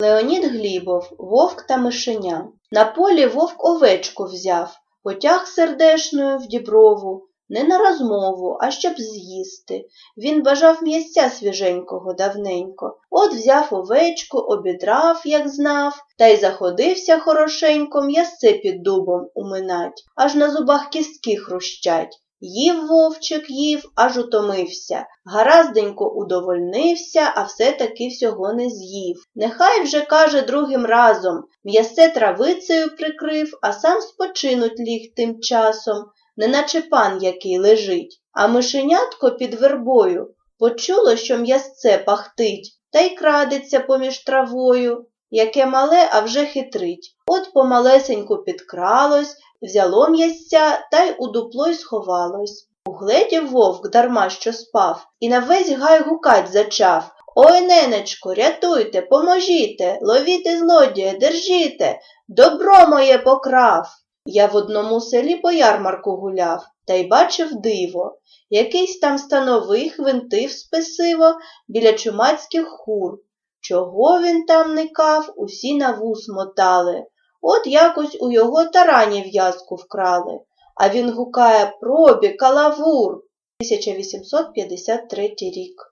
Леонід Глібов, вовк та мишеня. На полі вовк овечку взяв, потяг сердешною в діброву, не на розмову, а щоб з'їсти. Він бажав м'ясця свіженького давненько. От взяв овечку, обідрав, як знав, та й заходився хорошенько м'ясце під дубом уминать, аж на зубах кістки хрущать. Їв вовчик, їв, аж утомився. Гаразденько удовольнився, а все-таки всього не з'їв. Нехай вже, каже, другим разом, м'ясе травицею прикрив, а сам спочинуть ліг тим часом, неначе пан який лежить. А мишенятко під вербою почуло, що м'ясце пахтить, та й крадеться поміж травою. Яке мале, а вже хитрить. От помалесеньку підкралось, взяло м'ясця та й у дупло й сховалось. Угледів вовк дарма що спав, і на весь гай гукать зачав. Ой, ненечко, рятуйте, поможіте, ловіте злодія, держіте, добро моє покрав. Я в одному селі по ярмарку гуляв, та й бачив диво. Якийсь там становий хвинтив спесиво біля чумацьких хур. Чого він там никав, усі на вус мотали. От якось у його тарані в'язку вкрали, а він гукає пробі, калавур. 1853 рік.